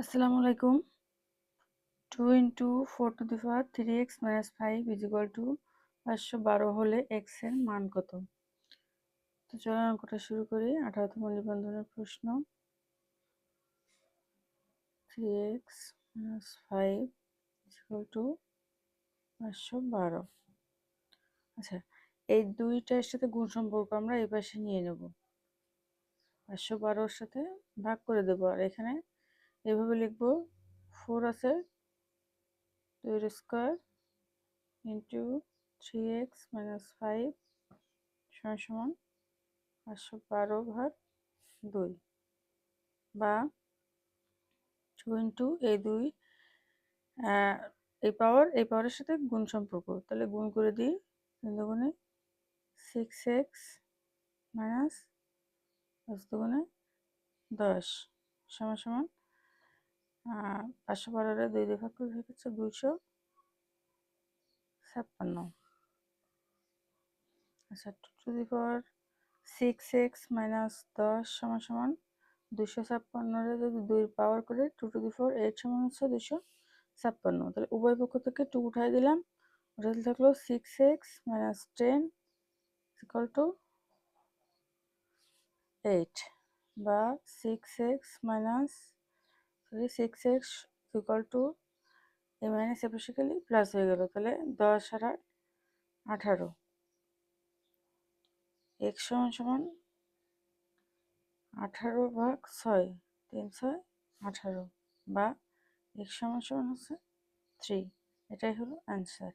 আসসালামু আলাইকুম। Two into four to the power three x minus five is equal to পাঁচশো বারো হলে এক্সের মান কত? তো চলো অঙ্কটা শুরু করি। আঠারোতম নিবন্ধনের প্রশ্ন। Three x minus five is equal to পাঁচশো বারো। আচ্ছা এই দুইটার সাথে গুণ সম্পর্ক আমরা এই পাশে নিয়ে নেব। পাঁচশো বারোর সাথে ভাগ করে দেবো। আর এখানে এভাবে লিখব ফোর আছে, দুইয়ের square into three x minus five সমান সমান পাঁচশো বারো ভাগ দুই বা টু ইন্টু এই দুই এই পাওয়ার এই পাওয়ারের সাথে গুণ সম্পর্ক। তাহলে গুণ করে দিই তিন দুগুণে সিক্স এক্স মাইনাস পাঁচ দুগুণে দশ সমান সমান পাঁচশো বারোরে দুই দুই ভাগ করে হচ্ছে দুইশো ছাপ্পান্ন। আচ্ছা two to the power six x minus দশ সমান সমান দুশো ছাপ্পান্নরে যদি দুই পাওয়ার করে two to the four eight সমান হচ্ছে দুশো ছাপ্পান্ন। তাহলে উভয় পক্ষ থেকে টু উঠাই দিলাম, ওটা থাকল six x minus ten equal to eight বা six x minus six x equal to এ মাইনাস এপাশিক্যালি প্লাস হয়ে গেল। তাহলে দশ আর আঠারো। এক্স সমান সমান আঠারো ভাগ ছয়, তিন ছয়, আঠারো বা এক্স সমান সমান হচ্ছে থ্রি এটাই হলো অ্যান্সার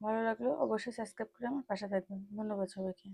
ভালো লাগল, অবশ্যই সাবস্ক্রাইব করে আমার পাশে থাকবেন। ধন্যবাদ সবাইকে।